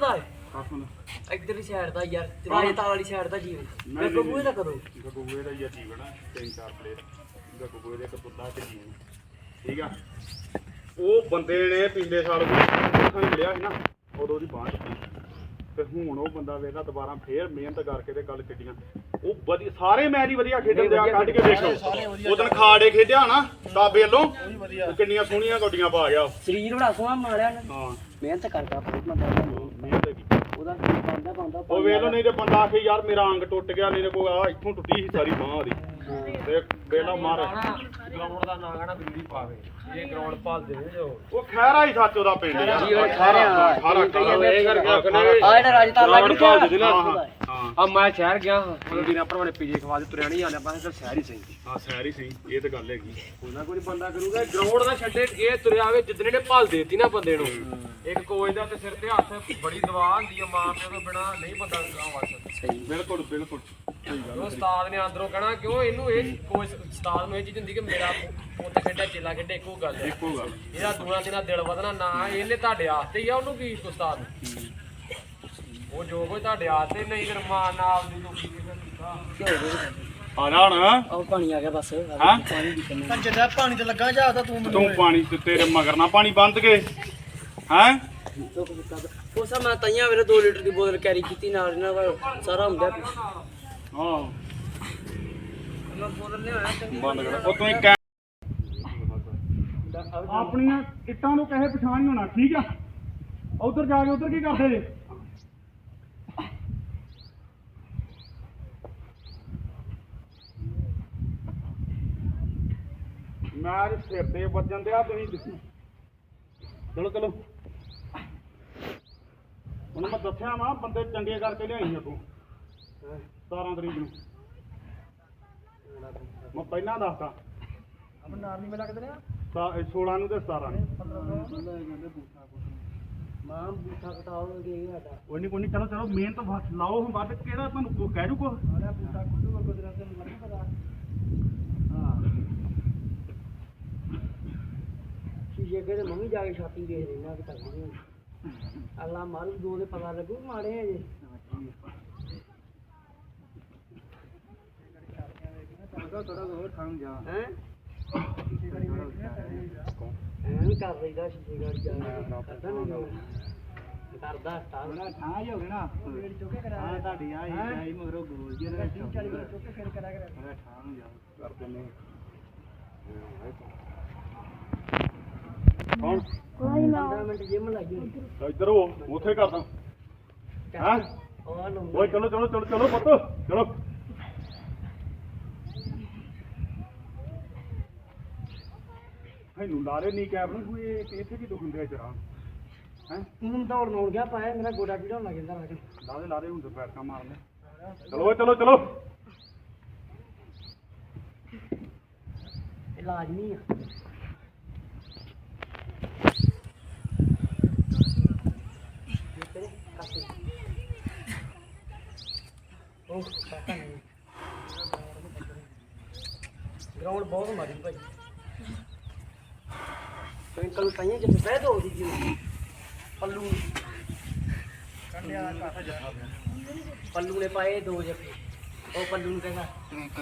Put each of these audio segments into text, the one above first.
ਦਾ ਕਾਸ ਨੂੰ ਇੱਧਰ ਦੀ ਸਾਈਡ ਦਾ ਯਾਰ ਰਾਜਤਾ ਵਾਲੀ ਸਾਈਡ ਦਾ ਜੀਵ ਮੈਂ ਬਬੂਏ ਦਾ ਕਰੋ ਗੱਗੂਏ ਦਾ ਹੀ ਆ ਜੀਵਨ ਆ, ਤਿੰਨ ਚਾਰ ਪਲੇਟ ਗੱਗੂਏ ਦੇ ਇੱਕ ਪੁੱਲਾ ਤੇ ਜੀਵਨ। ਠੀਕ ਆ? ਉਹ ਬੰਦੇ ਨੇ ਪਿਛਲੇ ਸਾਲ ਖਾਂ ਮਿਲਿਆ ਸੀ ਨਾ ਉਦੋਂ ਉਹਦੀ ਬਾਂਹ ਟੁੱਟੀ। ਤੇ ਹੁਣ ਉਹ ਬੰਦਾ ਵੇਖਦਾ ਦੁਬਾਰਾ ਫੇਰ ਮਿਹਨਤ ਕਰਕੇ ਤੇ ਗੱਲ ਕਿੱਡੀਆਂ ਉਹ ਵਧੀਆ ਸਾਰੇ ਮੈਚ ਹੀ ਵਧੀਆ ਖੇਡਣ ਦੇ ਆ ਕੱਢ ਕੇ ਦੇਖੋ। ਉਦੋਂ ਖਾੜੇ ਖੇਡਿਆ ਨਾ ਕਾਬੇ ਵੱਲੋਂ ਉਹ ਕਿੰਨੀਆਂ ਸੋਹਣੀਆਂ ਗੋਡੀਆਂ ਪਾ ਗਿਆ। ਉਹ। ਸਰੀਰ ਬੜਾ ਸੋਹਣਾ ਮਾਰਿਆ ਨੇ ਹਾਂ। ਮਿਹਨਤ ਕਰਦਾ ਬਹੁਤ ਬੰਦਾ। ਮਿਹਨਤ ਕੀਤੀ। ਉਹਦਾ ਕੀ ਪਾਉਂਦਾ ਪਾਉਂਦਾ ਉਹ ਵੇਖ ਲਓ ਨਹੀਂ ਤੇ ਬੰਦਾ ਆਖੇ ਯਾਰ ਮੇਰਾ ਅੰਗ ਟੁੱਟ ਗਿਆ ਨਹੀਂ ਤੇ ਕੋਈ ਆ ਇੱਥੋਂ ਟੁੱਟੀ ਸੀ ਸਾਰੀ ਬਾਂਹ ਉਹਦੀ। ਤੇ ਵੇਲਾ ਮਾਰ। ਗਰਾਊਂਡ ਦਾ ਨਾਂ ਕਹਣਾ ਬਿਜਲੀ ਪਾਵੇ। ਇਹ ਗਰਾਊਂਡ ਭਾਲਦੇ ਨੇ ਜੋ। ਉਹ ਖੈਰਾ ਹੀ ਸੱਚ ਉਹਦਾ ਪਿੰਡ ਯਾਰ ਜੀ, ਉਹ ਖਾਰਾ ਖਹਿਰਾ। ਖਾਰਾ ਇਹ ਕਰਕੇ ਆਖਣਾ ਆ ਜਿਹੜਾ ਰਾਜਤਾ ਲੱਗ ਗਿਆ। ਨਾ ਆ ਮੈਂ ਸ਼ਹਿਰ ਗਿਆ ਹਾਂ ਉਹ ਵੀਰਾਂ ਭਰਾਵਾਂ ਨੇ ਪੀਜੇ ਖਵਾ ਦੇ ਤੁਰਿਆ ਨਹੀਂ ਆਲਿਆ ਪਾਸੇ ਤਾਂ ਸ਼ਹਿਰ ਹੀ ਸਹੀ। ਹਾਂ ਸੈਰ ਹੀ ਸਹੀ ਇਹ ਤਾਂ ਗੱਲ ਹੈਗੀ। ਉਹਨਾਂ ਕੋਈ ਬੰਦਾ ਕਰੂਗਾ ਗਰਾਊਂਡ ਦਾ ਛੱਡੇ ਇਹ ਤੁਰਿਆ ਆਵੇ ਜਿੱਦਣੇ ਨੇ ਭਾਲ ਦੇਤੀ ਨਾ ਬੰਦੇ ਨੂੰ। ਇੱਕ ਕੋਚ ਦਾ ਤੇ ਸਿਰ ਤੇ ਹੱਥ ਬੜੀ ਦਵਾ ਹੁੰਦੀ ਆ ਮਾਂ ਪਿਓ ਤੋਂ ਬਿਨਾ ਨਹੀਂ ਬੰਦਾ ਗਾਂ ਸਹੀ ਬਿਲਕੁਲ ਬਿਲਕੁਲ। ਉਹ ਉਸਤਾਦ ਨੇ ਅੰਦਰੋਂ ਕਹਿਣਾ ਕਿਉਂ ਇਹਨੂੰ ਇਹ ਕੋਚ ਉਸਤਾਦ ਨੂੰ ਇਹ ਚੀਜ਼ ਹੁੰਦੀ ਕਿ ਮੇਰਾ ਪੁੱਤ ਖੇਡਿਆ ਚੇਲਾ ਖੇਡਿਆ ਇੱਕੋ ਗੱਲ ਹੈ। ਇੱਕੋ ਗੱਲ। ਇਹਦਾ ਦੂਣਾ ਤੇਰਾ ਦਿਲ ਵਧਣਾ ਨਾ ਇਹਨੇ ਤੁਹਾਡੇ ਆਸਤੇ ਹੀ ਆ ਉਹਨੂੰ ਕੀ ਉਸਤਾਦ? ਨੂੰ ਉਹ ਜੋ ਕੋਈ ਤੁਹਾਡੇ ਆਸਤੇ ਨਹੀਂ ਫਿਰ ਮਾਂ ਨਾਲ ਦੀ ਦੁਖੀ ਕਿਸੇ ਨੂੰ ਆ ਜਾ ਹੁਣ। ਆਹ ਪਾਣੀ ਆ ਗਿਆ ਬਸ। ਹਾਂ? ਪਾਣੀ ਦੀ ਕੰਨੇ ਪਾਣੀ ਤੇ ਲੱਗਾ ਜਾ ਤਾਂ ਤੂੰ ਤੂੰ ਪਾਣੀ ਤੇ ਤੇਰੇ ਮਗਰ ਨਾ ਪਾਣੀ ਬੰਦ ਕੇ। ਹੈ? ਉਹ ਸਾ ਮੈਂ ਤਈਆਂ ਵੇਲੇ 2 ਲੀਟਰ ਦੀ ਬੋਤਲ ਕੈਰੀ ਕੀਤੀ ਨਾਲ ਇਹਨਾਂ ਦਾ ਸਾਰਾ ਹੁੰਦਾ ਪਿਆ। ਬੰਦ ਕਰ। ਉਹ ਤੂੰ ਇੱਕ ਆਪਣੀਆਂ ਇੱਟਾਂ ਨੂੰ ਕਹੇ ਪਛਾਣ ਨਹੀਂ ਹੋਣਾ ਠੀਕ ਆ? ਉਧਰ ਜਾ ਕੇ ਉਧਰ ਕੀ ਕਰਦੇ? ਜੇ ਮੈਂ ਅੱਜ ਸਿਰ ਤੇ ਵੱਜਣ ਦਿਆ ਤੁਸੀਂ ਚਲੋ ਚਲੋ। ਹੁਣ ਮੈਂ ਦੱਸਿਆ ਵਾ ਬੰਦੇ ਚੰਗੇ ਕਰਕੇ ਲਿਆਈ ਆ ਤੂੰ। 17 ਤਰੀਕ ਨੂੰ। ਮੈਂ ਪਹਿਲਾਂ ਦੱਸਦਾ। ਅਬ ਨਾਰ ਨਹੀਂ ਮਿਲਾ ਕੇ ਦੇਣਾ। ਤਾਂ ਇਹ 16 ਨੂੰ ਤੇ 17 ਨੂੰ। ਮਾਂ ਬੂਠਾ ਕਟਾਓਗੇ ਇਹ ਸਾਡਾ। ਕੋਈ ਨਹੀਂ ਕੋਈ ਨਹੀਂ ਚਲੋ ਚਲੋ ਮਿਹਨਤ ਵੱਧ ਲਾਓ ਹੁਣ ਕਿਹੜਾ ਤੁਹਾਨੂੰ ਕੋ ਕਹਿ ਕੋ ਆਲਾ ਕੁੱਟੂ ਕੋ ਪਤਾ। ਮੰਮੀ ਜਾ ਕੇ ਛਾਤੀ ਦੇਖ ਲੈਣਾ ਕਿ ਤੱਕਦੀ ਅੱਲਾ ਮਾਰੂ ਦੋ ਦੇ ਪਤਾ ਲੱਗੂ ਮਾੜੇ ਆ ਜੇ ਚਲਦਾ ਥੋੜਾ ਹੋਰ ਖਾਣ ਜਾ ਹੈ? ਐਵੇਂ ਕਰ ਲਈਦਾ ਸ਼ੀਸ਼ੇ ਗਾੜ ਜਾ ਕਰਦਾ ਨਹੀਂ ਕਰਦਾ ਸਟਾਰ ਠਾਂ ਹੀ ਹੋ ਗਿਆ ਨਾ। ਜਿਹੜੀ ਚੁੱਕੇ ਕਰਾ ਹਾਂ ਤੁਹਾਡੀ ਆ ਹੀ ਆਈ ਮਗਰੋਂ ਗੋਲ ਜੀ ਨਾ 30 40 ਮਿੰਟ ਚੁੱਕੇ ਫਿਰ ਕਰਾ ਕਰ ਥੋੜਾ ਠਾਂ ਨੂੰ ਜਾ ਕਰ ਦਿੰਨੇ ਹੁਣ? 15 ਮਿੰਟ ਜਿਮ ਲੱਗੀ ਇੱਧਰ ਹੋ ਉੱਥੇ ਕਰਦਾ। ਹਾਂ? ਓਏ ਚਲੋ ਚਲੋ ਚਲੋ ਚਲੋ ਪੁੱਤ। ਚਲੋ। ਇਹਨੂੰ ਲਾਰੇ ਨਹੀਂ ਕੈਬ ਨੂੰ ਕੋਈ ਇੱਥੇ ਕੀ ਦੁਖਣ ਦਿਆ ਜਰਾ। ਹੈ? ਹੁਣ ਦੌੜ ਨੌੜ ਗਿਆ ਪਾਇਆ ਮੇਰਾ ਗੋਡਾ ਪੀੜਾ ਹੋਣ ਲੱਗ ਜਾਂਦਾ ਰਾਜ ਲਾਰੇ ਹੁੰਦੇ ਪੈਰਕਾ ਮਾਰਨੇ ਚਲੋ ਓਏ ਚਲੋ ਚਲੋ। ਇਲਾਜ ਨਹੀਂ ਆ। ਉਹ ਕਾਕਾ ਨਹੀਂ। ਗਰਾਊਂਡ ਬਹੁਤ ਮਾਰੀ ਭਾਈ। ਟਵਿੰਕਲ ਤਾਈਆਂ ਜਿੱਥੇ ਬਹਿ ਦੋ ਦੀ ਜੀ। ਪੱਲੂ। ਕੰਡਿਆ ਕਾਠਾ ਜੱਫਾ ਪੱਲੂ ਨੇ ਪਾਏ ਦੋ ਜੱਫੇ। ਉਹ ਪੱਲੂ ਨੂੰ ਕਹਿੰਦਾ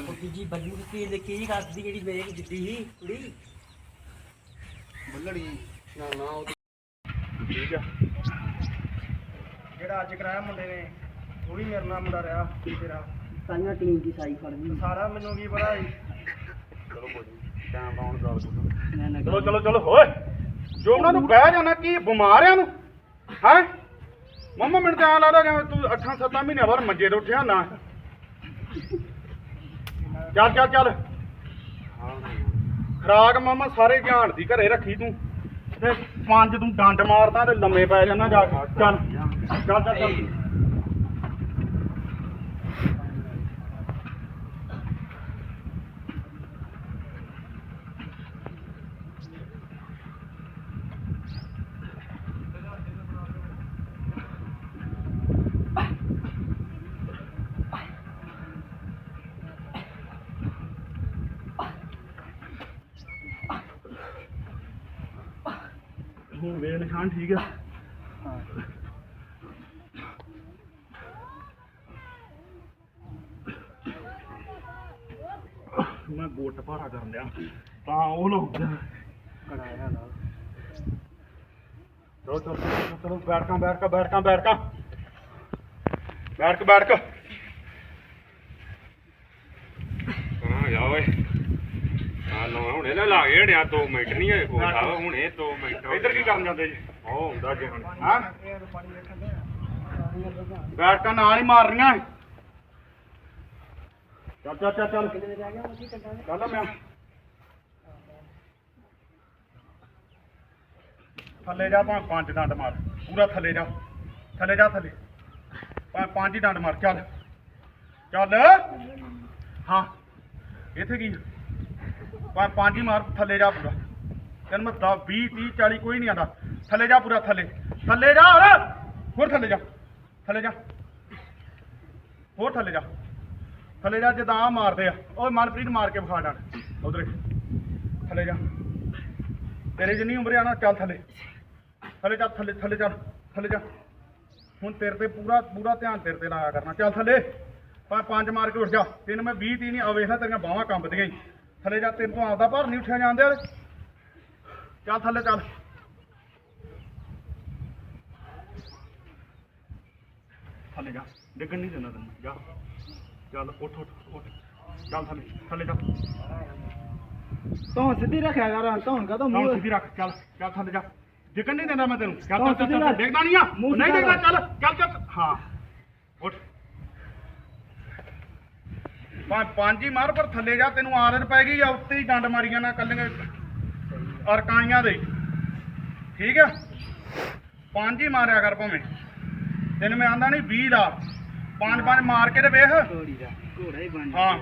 ਉਹ ਜੀ ਬੱਲੂ ਦੀ ਕੀ ਦੇ ਕੀ ਕਰਦੀ ਜਿਹੜੀ ਮੇਰੇ ਜਿੱਦੀ ਸੀ ਕੁੜੀ। ਬੱਲੜੀ। ਨਾ ਨਾ ਉਹ ਠੀਕ ਆ। ਜਿਹੜਾ ਅੱਜ ਕਰਾਇਆ ਮੁੰਡੇ ਨੇ ਉਹ ਵੀ ਮੇਰੇ ਨਾਲ ਮੁੰਡਾ ਰਿਹਾ ਤੇਰਾ। ਤਾਈਆਂ ਟੀਮ ਦੀ ਸਾਈ ਫੜ ਲਈ। ਸਾਰਾ ਮੈਨੂੰ ਕੀ ਪਤਾ ਚਲੋ ਕੋਈ ਨਹੀਂ ਕੈਮਰਾ ਆਨ ਕਰ ਦੋ ਮੈਂ ਨਾ ਚਲੋ ਚਲੋ ਚਲੋ ਓਏ ਜੋ ਉਹਨਾਂ ਨੂੰ ਬਹਿ ਜਾਣਾ ਕੀ ਬਿਮਾਰ ਆ ਨੂੰ? ਹੈ? ਮੰਮਾ ਮੈਨੂੰ ਤਾਂ ਐਂ ਲੱਗਦਾ ਜਿਵੇਂ ਤੂੰ ਅੱਠਾਂ ਸੱਤਾਂ ਮਹੀਨਿਆਂ ਬਾਅਦ ਮੰਜੇ ਤੋਂ ਉੱਠਿਆ ਨਾ। ਚੱਲ ਚੱਲ ਚੱਲ। ਖਰਾਕ ਮਾਮਾ ਸਾਰੇ ਧਿਆਨ ਦੀ ਘਰੇ ਰੱਖੀ ਤੂੰ। ਤੇ ਪੰਜ ਤੂੰ ਡੰਡ ਮਾਰਦਾ ਤੇ ਲੰਮੇ ਪੈ ਜਾਣਾ ਜਾ ਕੇ। ਚੱਲ ਚੱਲ ਚੱਲ ਚੱਲ। ਠੀਕ ਆ। ਮੈਂ ਗੋਟ ਭਾਰਾ ਕਰਨ ਲਿਆ ਤਾਂ ਉਹ ਲੋਕ ਕਰਾਇਆ ਨਾਲ ਚਲੋ ਚਲੋ ਚਲੋ ਬੈਠਕਾਂ ਬੈਠਕਾਂ ਬੈਠਕਾਂ ਬੈਠਕਾਂ। ਬੈਠਕ ਬੈਠਕ। ਹਾਂ, ਜਾ ਓਏ। ਆ ਲੋ ਹੁਣੇ ਲੈ ਲਾ ਗਏ ਹੜਿਆ 2 ਮਿੰਟ ਨਹੀਂ ਹੋਏ ਕੋਲ ਸਾਹਿਬ ਹੁਣੇ 2 ਮਿੰਟ ਹੋਏ। ਇੱਧਰ ਕੀ ਕਰਨ ਜਾਂਦੇ ਜੀ? ਉਹ ਹੁੰਦਾ ਜੀ ਹੁਣ। ਹਾਂ? ਬੈਠ ਕਾ ਨਾਲ ਹੀ ਮਾਰ ਰਹੀਆਂ ਚੱਲ ਚੱਲ ਚੱਲ ਚੱਲ। ਕਿੰਨੇ ਰਹਿ ਗਿਆ ਮੱਛੀ ਕੰਟਾ ਨੇ ਚੱਲ ਮੈਂ। ਥੱਲੇ ਜਾ ਭਾਂ ਪੰਜ ਡੰਡ ਮਾਰ ਪੂਰਾ ਥੱਲੇ ਜਾ। ਥੱਲੇ ਜਾ ਥੱਲੇ। ਭਾਂ ਪੰਜ ਹੀ ਡੰਡ ਮਾਰ ਚੱਲ। ਚੱਲ। ਹਾਂ। ਇੱਥੇ ਕੀ ਭਾਂ ਪੰਜ ਹੀ ਮਾਰ, ਥੱਲੇ ਜਾ ਪੂਰਾ। ਤੈਨੂੰ ਮੈਂ 10 20 30 40 ਕੋਈ ਨਹੀਂ ਆਂਦਾ। ਥੱਲੇ ਜਾ ਪੂਰਾ, ਥੱਲੇ। ਥੱਲੇ ਜਾ, ਹੋਰ! ਹੋਰ ਥੱਲੇ ਜਾ। ਥੱਲੇ ਜਾ। ਹੋਰ ਥੱਲੇ ਜਾ। ਥੱਲੇ ਜਾ, ਜਦਾਂ ਆਹ ਮਾਰਦੇ ਆ। ਓਏ, ਮਨਪ੍ਰੀਤ ਮਾਰ ਕੇ ਵਿਖਾ ਡਾਣ ਉਧਰ ਥੱਲੇ ਜਾ। ਤੇਰੇ ਜਿੰਨੀ ਉਮਰ ਆ ਨਾ, ਚੱਲ ਥੱਲੇ। ਥੱਲੇ ਜਾ ਥੱਲੇ ਥੱਲੇ ਚੱਲ, ਥੱਲੇ ਜਾ। ਹੁਣ ਤੇਰੇ ਤੇ ਪੂਰਾ ਪੂਰਾ ਧਿਆਨ ਤੇਰੇ ਤੇ ਲਾਇਆ ਕਰਨਾ। ਚੱਲ ਥੱਲੇ। ਪਾ ਪੰਜ ਮਾਰ ਕੇ ਉੱਠ ਜਾ। ਤੈਨੂੰ ਮੈਂ 20 ਤੀ ਨਹੀਂ ਆ ਵੇਖ ਲੈ, ਤੇਰੀਆਂ ਬਾਹਾਂ ਕੰਬਦੀਆਂ ਹੀ। ਥੱਲੇ ਜਾ ਤੇਰੇ ਤੋਂ ਆਪਦਾ ਭਾਰ ਨਹੀਂ ਉੱਠਿਆ ਜਾਂਦੇ ਵਾਲੇ। ਚੱਲ ਥੱਲੇ ਚੱਲ। ਥੱਲੇ ਜਾ। ਡਿੱਗਣ ਨਹੀਂ ਦਿੰਦਾ ਤੈਨੂੰ। ਜਾ। ਚੱਲ ਉੱਠ ਉੱਠ ਉੱਠ। ਚੱਲ ਥੱਲੇ ਥੱਲੇ ਜਾ। ਤੂੰ ਸਿੱਧੀ ਰੱਖਿਆ ਕਰ ਤੂੰ ਕਾ ਤੂੰ ਮੂੰਹ। ਸਿੱਧੀ ਰੱਖ। ਚੱਲ ਚੱਲ ਥੱਲੇ ਜਾ। ਡਿੱਗਣ ਨਹੀਂ ਦਿੰਦਾ ਮੈਂ ਤੈਨੂੰ। ਚੱਲ ਚੱਲ ਚੱਲ। ਡਿੱਗਦਾ ਨਹੀਂ ਆ। ਨਹੀਂ ਰੱਖ। ਚੱਲ ਚੱਲ ਚੱਲ। ਹਾਂ। ਉੱਠ। ਪਾ ਪੰਜ ਹੀ ਮਾਰ ਪਰ ਥੱਲੇ ਜਾ ਤੈਨੂੰ ਆਦਤ ਪੈ ਗਈ ਆ ਉੱਤੇ ਹੀ ਡੰਡ ਮਾਰੀਆਂ ਨਾ ਕੱਲੀਆਂ ਅਰਕਾਈਆਂ ਦੇ। ਠੀਕ ਆ? ਪੰਜ ਹੀ ਮਾਰਿਆ ਕਰ ਭਾਵੇਂ। ਤੈਨੂੰ ਮੈਂ ਆਂਦਾ ਨਹੀਂ 20 ਦਾ ਪੰਜ ਪੰਜ ਮਾਰ ਕੇ ਤੇ ਵੇਖ। ਘੋੜੀ ਦਾ ਘੋੜਾ ਹੀ ਬਣ ਹਾਂ।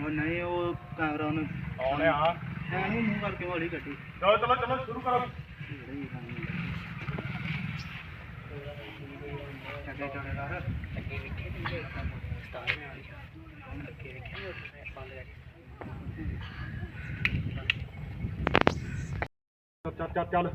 ਉਹ ਨਹੀਂ ਉਹ ਕੈਮਰਾ ਉਹਨੂੰ ਆਉਣੇ ਆ। ਹੈ ਨਹੀਂ ਮੂੰਹ ਕਰਕੇ ਹੌਲੀ ਕੱਢੀ। ਚਲੋ ਚਲੋ ਚਲੋ ਸ਼ੁਰੂ ਕਰੋ। ਚੱਗੇ ਚੱਗੇ ਕਰ। ਚੱਲ ਚੱਲ ਚੱਲ ਚੱਲ।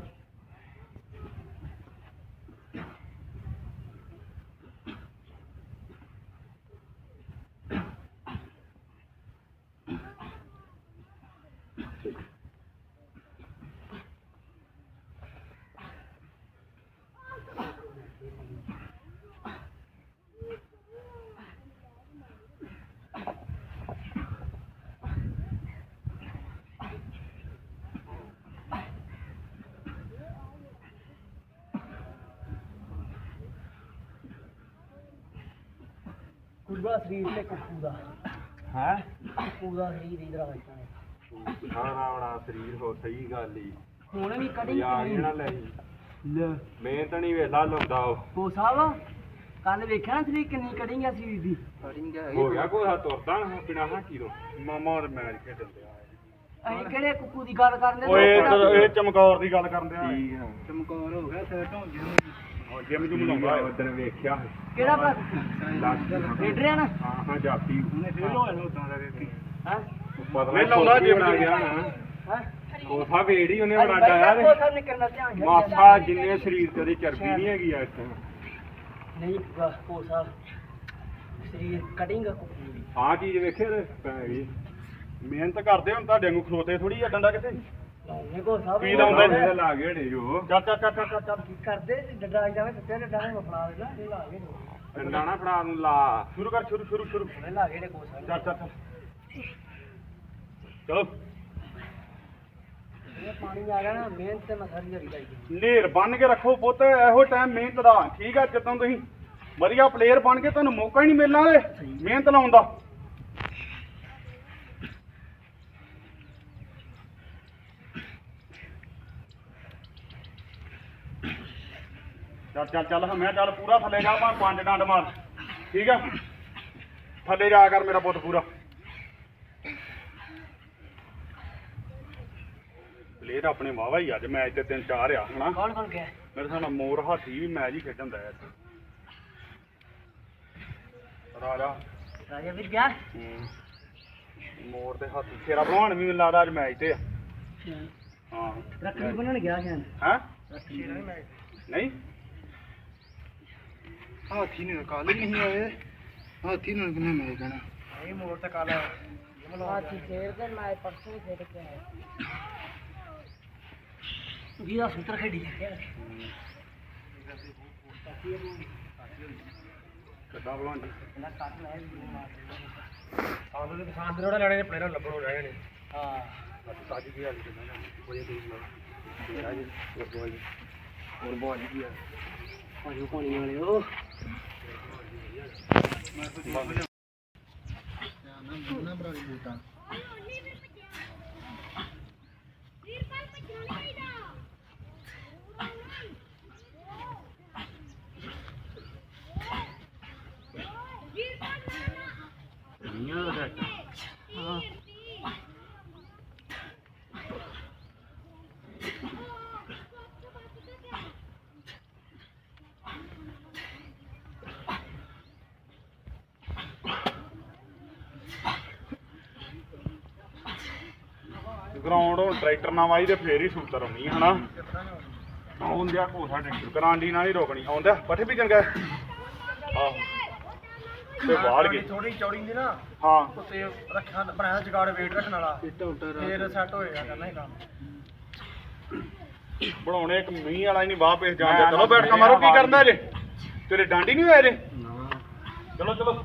ਕੁਰਬਾ ਸਰੀਰ ਤੇ ਕੁੱਕੂ ਦਾ। ਹੈ? ਕੁੱਕੂ ਦਾ ਸਰੀਰ ਇਧਰ ਆ ਬੈਠਾ ਸਾਰਾ ਬੜਾ ਸਰੀਰ ਹੋ ਸਹੀ ਗੱਲ ਹੀ ਹੁਣ ਵੀ ਕੜੀ ਯਾਰ ਇਹਨਾਂ ਲੈ ਲੈ। ਮਿਹਨਤ ਨਹੀਂ ਵੇਲਾ ਲਾਉਂਦਾ ਉਹ। ਕੋ ਸਾਹਿਬ ਕੱਲ ਵੇਖਿਆ ਨਾ ਸਰੀਰ ਕਿੰਨੀ ਕੜਿੰਗ ਆ ਸਰੀਰ ਦੀ ਹੋ ਗਿਆ ਕੋਈ ਹੱਥ ਤੁਰਦਾ ਨਾ ਹਾਕੀ ਤੋਂ ਮਾਮਾ ਔਰ ਮੈਚ ਖੇਡਣ ਦਿਆ। ਅਸੀਂ ਕਿਹੜੇ ਕੁੱਕੂ ਦੀ ਗੱਲ ਕਰਦੇ ਓਏ ਇਹ ਇਹ ਚਮਕੌਰ ਦੀ ਗੱਲ ਕਰਨ ਦਿਆ। ਠੀਕ ਆ। ਚਮਕੌਰ ਹੋ ਗਿਆ ਸਿਰ ਢੋਂ ਜਿਉਂ ਜਿਮ ਜੁਮ ਲਾਉਂਦਾ ਵੇਖਿਆ ਕਿਹੜਾ ਪਰ ਨਾ। ਹਾਂ ਹਾਂ ਉਹਨੇ ਹੋਇਆ ਉਦਾਂ ਦਾ ਹਾਂ। ਜਿਮ। ਗਿਆ ਹਾਂ? ਵੇੜੀ ਉਹਨੇ ਬੜਾ ਡਾਇਆ ਧਿਆਨ। ਜਿੰਨੇ ਸਰੀਰ ਤੇ ਉਹਦੀ ਚਰਬੀ ਨਹੀਂ ਹੈਗੀ ਆ ਇੱਥੇ। ਨਹੀਂ ਕੋ ਸਾਹਿਬ ਸਰੀਰ ਕਟਿੰਗ ਆ ਦੀ। ਚੀਜ਼ ਵੇਖਿਆ ਗਈ। ਮਿਹਨਤ ਕਰਦੇ ਹੁਣ ਤੁਹਾਡੇ ਨੂੰ ਖਲੋਤੇ ਥੋੜੀ ਆ ਡੰਡਾ ਕਿੱਥੇ ਲਾਉਣੇ ਕੋ ਸਾਹਿਬ ਕੀ ਲਾਉਂਦੇ ਨੇ? ਇਹਦੇ ਲਾ ਗਏ ਨੇ ਜੋ। ਚੱਲ ਚੱਲ ਚੱਲ ਚੱਲ ਚੱਲ। ਕੀ ਕਰਦੇ? ਡੱਡਾ ਜਾਵੇ ਤੇ ਡੱਡਾ ਨੇ ਫੜਾ ਦੇਣਾ ਇਹ ਲਾ ਗਏ ਨੇ ਡੰਡਾ ਨਾ ਫੜਾ ਨੂੰ ਲਾ। ਸ਼ੁਰੂ ਕਰ ਸ਼ੁਰੂ ਸ਼ੁਰੂ ਸ਼ੁਰੂ। ਉਹਨੇ ਲਾ ਗਏ ਨੇ ਕੋ ਸਾਹਿਬ ਚੱਲ ਚੱਲ ਚੱਲ। ਚਲੋ। ਇਹ ਪਾਣੀ ਆ ਗਿਆ ਨਾ ਮਿਹਨਤ ਤੇ ਲਾਈ। ਨੇਰ ਬੰਨ ਕੇ ਰੱਖੋ ਪੁੱਤ ਇਹੋ ਟਾਈਮ ਮਿਹਨਤ ਦਾ। ਠੀਕ ਆ ਜਦੋਂ ਤੁਸੀਂ ਵਧੀਆ ਪਲੇਅਰ ਬਣ ਕੇ ਤੁਹਾਨੂੰ ਮੌਕਾ ਹੀ ਨਹੀਂ ਮਿਲਣਾ ਮਿਹਨਤ ਲਾਉਣ ਦਾ। ਚੱਲ ਚੱਲ ਚੱਲ ਮੈਂ ਚੱਲ ਪੂਰਾ ਥੱਲੇ ਜਾ ਭਾਂ ਪੰਜ ਡੰਡ ਮਾਰ। ਠੀਕ ਆ? ਥੱਲੇ ਜਾ ਕਰ ਮੇਰਾ ਪੁੱਤ ਪੂਰਾ। ਪਲੇਅਰ ਆਪਣੇ ਵਾਵਾ ਹੀ ਅੱਜ ਮੈਚ ਤੇ ਤਿੰਨ ਚਾਰ ਆ ਹਨਾ? ਕੌਣ ਕੌਣ ਗਿਆ? ਮੇਰੇ ਸਾਹਮਣੇ ਮੋਰ ਹਾਥੀ ਵੀ ਮੈਚ ਹੀ ਖੇਡਣ ਦਾ ਰਾਜਾ। ਰਾਜਾ ਵੀਰ ਗਿਆ? ਹੂੰ। ਮੋਰ ਤੇ ਹਾਥੀ। ਖੇਰਾ ਭਲਵਾਨ ਵੀ ਮੈਨੂੰ ਲੱਗਦਾ ਅੱਜ ਮੈਚ ਤੇ ਆ। ਹਾਂ। ਰੱਖੜੀ ਬੰਨਣ ਗਿਆ ਹੈ? ਰੱਖੜੀ ਨਹੀਂ? ਹਾਥੀ ਨੇ ਕੱਲ ਨਹੀਂ ਆਏ। ਹਾਥੀ ਨੂੰ ਕਿੰਨੇ ਮਿਲ ਜਾਣਾ ਇਹ ਮੋੜ ਤੇ ਕਾਲਾ ਮਾਚੀ ਖੇਡ ਕੇ ਮੈਂ ਪਰਸੋਂ ਖੇਡ ਕੇ ਆਇਆ ਜਿਹਦਾ ਸੂਤਰ ਖੇਡੀ ਕਿੱਦਾਂ ਬੁਲਾਉਣ ਜੀ? ਇਹਨਾਂ ਕੱਟ ਲੈ ਸਾਨੂੰ ਤੇ ਕਿਸਾਨ ਦੇ ਰੋੜਾ ਲੈਣੇ ਨੇ ਪਲੇਅਰ ਲੱਭਣੋਂ ਰਹਿ ਨੇ। ਹਾਂ। ਤਾਜੀ ਕੀ ਹਾਲ ਕਿੰਨਾ ਕੋਈ ਕੋਈ ਨਾ। ਜੀ। ਹੋਰ ਬੋਲ ਜੀ। ਹੋਰ ਬੋਲ ਜੀ ਆ? ਪਾਣੀ ਪਾਣੀ ਵਾਲੇ ਉਹ ਗਰਾਊਂਡ ਹੁਣ ਟਰੈਕਟਰ ਨਾ ਵਾਈ ਤੇ ਫੇਰ ਹੀ ਸੂਤਰ ਆਉਣੀ ਹੈ, ਹਨਾ? ਆਉਂਦਿਆ ਕੋਸਾ ਟਰੈਕਟਰ ਕਰਾਂਡੀ ਨਾਲ ਹੀ ਰੋਕਣੀ ਆਉਂਦਾ ਪੱਠੇ ਵੀ ਚੰਗਾ। ਆਹੋ। ਤੇ ਬਾਹਰ ਗਈ ਥੋੜੀ ਚੌੜੀ ਹੁੰਦੀ ਨਾ ਹਾਂ। ਉੱਤੇ ਰੱਖਿਆ ਬਣਾਇਆ ਜਗਾੜ ਵੇਟ ਰੱਖਣ ਵਾਲਾ। ਫੇਰ ਸੈੱਟ ਹੋਏਗਾ ਕਰਨਾ ਹੀ ਕੰਮ। ਬਣਾਉਣੇ ਇੱਕ ਮੀਂਹ ਵਾਲਾ ਹੀ ਨਹੀਂ ਬਾਹ ਪੇਸ ਜਾਂਦੇ ਚਲੋ ਬੈਠ ਕੇ ਮਾਰੋ ਕੀ ਕਰਦਾ ਜੇ? ਤੇਰੇ ਡਾਂਡੀ ਨਹੀਂ ਹੋਏ ਜੇ ਚਲੋ ਚਲੋ।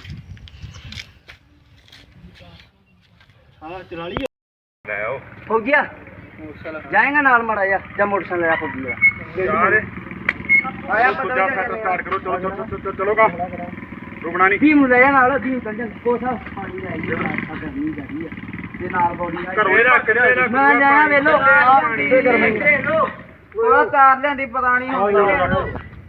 ਜਾਂ ਮੋਟਰਸਾਈਕਲ ਲੈ ਲਿਆ ਯਾਰ ਆਇਆ ਪਤਾ ਸਟਾਰਟ ਕਰੋ ਚਲੋ ਚਲੋ ਚਲੋ ਚਲੋ ਕਾ ਰੁਕਣਾ ਨਹੀਂ। ਲੈ ਜਾ ਨਾਲ ਕੰਜਨ ਕੋਸਾ ਪਾਣੀ ਲੈ ਜੀ ਸਾਡਾ ਨਹੀਂ ਜਾਦੀ ਆ। ਤੇ ਨਾਲ ਬੋਡੀ ਘਰੋਂ ਹੀ ਰੱਖ ਕੇ ਮੈਂ ਲੈ ਵੇਲੋ ਆ। ਉਹ ਕਾਰ ਲਿਆਂਦੀ ਪਤਾ ਨਹੀਂ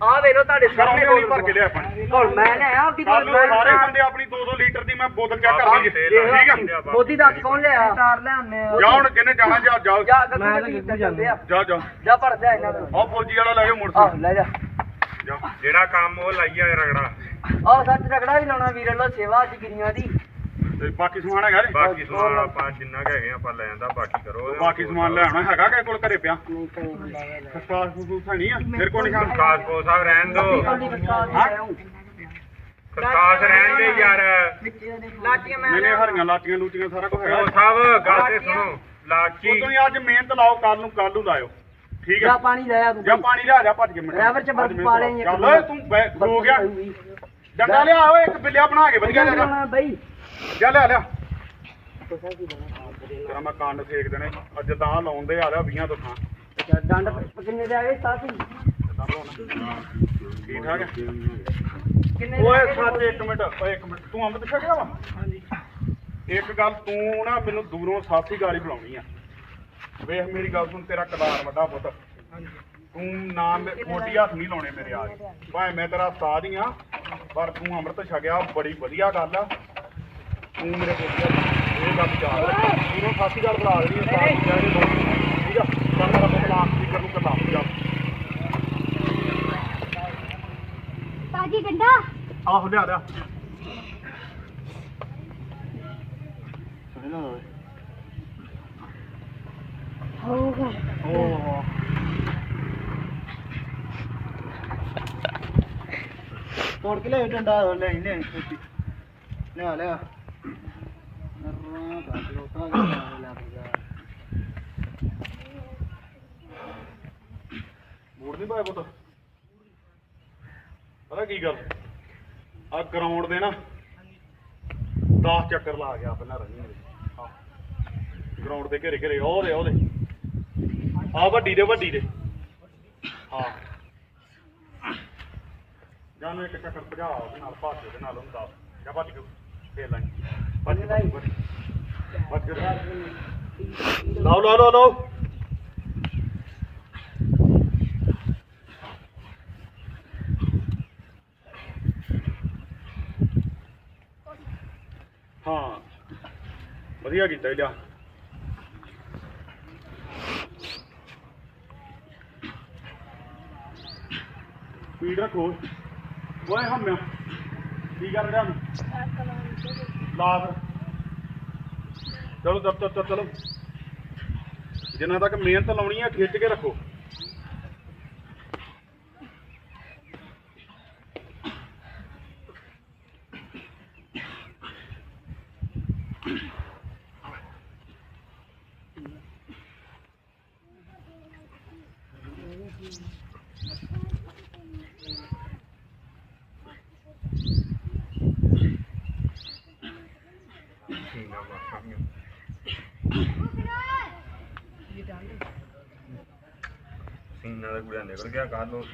ਆ ਵੇਲੋ ਤੁਹਾਡੇ ਘਰੋਂ ਸਾਹਮਣੇ ਨਹੀਂ ਭਰ ਕੇ ਲਿਆ ਪਾਣੀ ਹੁਣ ਮੈਂ ਲੈ ਆ ਆਪਦੀ ਕੱਲ ਨੂੰ ਸਾਰੇ ਬੰਦੇ ਆਪਣੀ 2-2 ਲੀਟਰ ਦੀ ਮੈਂ ਬੋਤਲ ਚੈੱਕ ਕਰਾਂਗੇ ਠੀਕ ਆ? ਮੋਦੀ ਦੱਸ ਕੌਣ ਲਿਆ? ਕਾਰ ਲਿਆਉਂਦੇ ਜਾ ਹੁਣ ਕਿੰਨੇ ਜਾਣਾ ਜਾ ਜਾ। ਜਾ ਗੱਡੀ ਤੇ ਕੀਤੇ ਜਾਂਦੇ ਆ। ਜਾ ਜਾ। ਜਾ ਭਰਦੇ ਇਹਨਾਂ ਨੂੰ। ਆਹ ਫੌਜੀ ਵਾਲਾ ਲੈ ਕੇ ਆਹ ਮੋਟਰਸਾਈਕਲ ਲੈ ਜਾ। ਜਾ ਜਿਹੜਾ ਕੰਮ ਉਹ ਲਾਈਆ ਰਗੜਾ। ਆਹ ਸੱਚ ਰਗੜਾ ਵੀ ਲਾਉਣਾ ਵੀਰ ਲੋ ਸੇਵਾ ਅੱਜ ਗਿਰੀਆਂ ਦੀ। ਤੇ ਬਾਕੀ ਸਮਾਨ ਹੈਗਾ ਜੀ? ਬਾਕੀ ਸਮਾਨ ਆਪਾਂ ਜਿੰਨਾ ਕੁ ਹੈਗੇ ਆ ਆਪਾਂ ਲੈ ਆਂਦਾ ਬਾਕੀ ਕਰੋ ਉਹਦੇ ਬਾਕੀ ਸਮਾਨ ਲੈ ਆਉਣਾ ਹੈਗਾ ਕਿਸੇ ਕੋਲ ਘਰੇ ਪਿਆ? ਨਹੀਂ ਹੁੰਦਾ ਫਸੂਸ ਹੈ ਨਹੀਂ ਆ? ਮੇਰੇ ਕੋਲ ਨਹੀਂ ਖਾਣ ਖਾਸ ਕੋ ਸਾਹਿਬ ਰਹਿਣ ਦੋ। ਖਾਸ ਰਹਿਣ ਦੇ ਯਾਰ। ਲਾਟੀਆਂ ਮੈਂ ਮੈਨੇ ਹਰੀਆਂ ਲਾਟੀਆਂ ਲੂਟੀਆਂ ਸਾਰਾ ਕੁਝ ਹੈਗਾ ਉਹ ਸਾਹਿਬ ਗੱਲ ਤੇ ਸੁਣੋ ਲਾਚੀ ਉਦੋਂ ਹੀ ਅੱਜ ਮਿਹਨਤ ਲਾਓ ਕੱਲ ਨੂੰ ਕੱਲ ਨੂੰ ਲਾਇਓ। ਠੀਕ ਜਾ ਹੈ ਪਾਣੀ ਲੈ ਆ ਤੂੰ। ਜਾਂ ਪਾਣੀ ਲਿਆ ਜਾ ਭੱਜ ਕੇ ਮਿੰਟ। ਡਰਾਈਵਰ ਚ ਬਰਫ਼ ਪਾ ਲਈ ਇੱਕ ਚੱਲ ਓਏ ਤੂੰ ਬੈ- ਹੋ ਗਿਆ। ਡੰਡਾ ਲਿਆ ਓਏ ਇੱਕ ਬਿੱਲਿਆ ਬਣਾ ਕੇ ਵਧੀਆ ਜਾ ਜਾ ਬਈ। ਜਾ ਲਿਆ ਲਿਆ। ਤੇਰਾ ਮੈਂ ਕੰਡ ਸੇਕ ਦੇਣੇ। ਅੱਜ ਤਾਂ ਲਾਉਂਦੇ ਆ ਲਿਆ 20 ਤੋਂ। ਥਾਂ ਡੰਡ ਕਿੰਨੇ ਦੇ ਆਏ? ਸਾਥੀ? ਠੀਕ ਠਾਕ ਕਿੰਨੇ ਓਏ ਸੱਚ ਇੱਕ ਮਿੰਟ ਓਏ ਇੱਕ ਮਿੰਟ। ਤੂੰ ਅੰਮ੍ਰਿਤ ਛਕਿਆ ਵਾ? ਹਾਂਜੀ। ਇੱਕ ਗੱਲ ਤੂੰ ਨਾ ਮੈਨੂੰ ਦੂਰੋਂ ਸਾਥੀ ਗਾਲੀ ਬੁਲਾਉਣੀ ਆ। ਵੇਖ ਮੇਰੀ ਗੱਲ ਸੁਣ ਤੇਰਾ ਕਦਾਰ ਵੱਡਾ ਪੁੱਤ। ਤੂੰ ਨਾ ਮੇ- ਮੋਢੀ ਹੱਥ ਨਹੀਂ ਲਾਉਣੇ ਮੇਰੇ ਆ ਭਾਵੇਂ ਮੈਂ ਤੇਰਾ ਉਸਤਾਦ ਹੀ ਆ ਪਰ ਤੂੰ ਅੰਮ੍ਰਿਤ ਛਕਿਆ ਬੜੀ ਵਧੀਆ ਗੱਲ ਆ। ਤੂੰ ਮੇਰੇ ਕੋਲ ਇਹ ਗੱਲ ਚਾਹ ਦੂਰੋਂ ਸਾਥੀ ਗੱਲ ਬੁਲਾ ਦੇਣੀ ਉਸਤਾਦ ਨੂੰ ਕਹਿ ਕੇ ਬਸ। ਠੀਕ ਆ। ਚੱਲ ਮੇਰਾ ਪੁੱਤ ਲਾ ਸਪੀਕਰ ਨੂੰ ਕੱਲਾ ਜਾ ਤਾਜੀ ਗੰਡਾ ਆਹੋ ਲਿਆ ਲਿਆ। ਹੋਊਗਾ ਓਹ ਤੋੜ ਕੇ ਲੈ ਡੰਡਾ? ਲੈ ਲੈ ਲੈ ਲੈ ਬੂੜ ਨਹੀਂ ਪਾਇਆ ਪੁੱਤ। ਪਤਾ ਕੀ ਗੱਲ? ਆ ਗਰਾਊਂਡ ਦੇ ਨਾ 10 ਚੱਕਰ ਲਾ ਗਿਆ ਪਹਿਲਾਂ ਰਨਿੰਗ ਦੇ। ਗਰਾਊਂਡ ਦੇ ਘੇਰੇ ਘੇਰੇ ਉਹਦੇ ਉਹਦੇ ਆ ਵੱਡੀ ਦੇ ਵੱਡੀ ਦੇ। ਹਾਂ ਜਾਨੂੰ ਇੱਕ ਚੱਕਰ ਭਜਾ ਉਹਦੇ ਨਾਲ ਭਾਜੇ ਦੇ ਨਾਲ ਦੱਸ। ਜਾਂ ਭੱਜ ਕੇ ਫੇਰ ਲਾਈ ਭੱਜ ਕੇ। ਭੱਜ ਕੇ ਭੱਜ ਕੇ ਲਾਓ ਲਾਓ ਲਾਓ ਲਾਓ ਹਾਂ ਵਧੀਆ ਕੀਤਾ ਇਹ ਲਿਆ ਸਪੀਡ ਰੱਖੋ ਓਏ ਹਮਿਆ ਕੀ ਕਰ ਰਿਹਾ ਲਾ ਫਿਰ ਚਲੋ ਦਫ਼ਤਰ ਤਬ ਚਲੋ ਜਿੰਨਾ ਤੱਕ ਮਿਹਨਤ ਲਾਉਣੀ ਹੈ ਖਿੱਚ ਕੇ ਰੱਖੋ। ਸੀਨਾ ਦਾ ਗੁੜਿਆ ਨਿਕਲ ਗਿਆ ਕੱਲ ਉਹ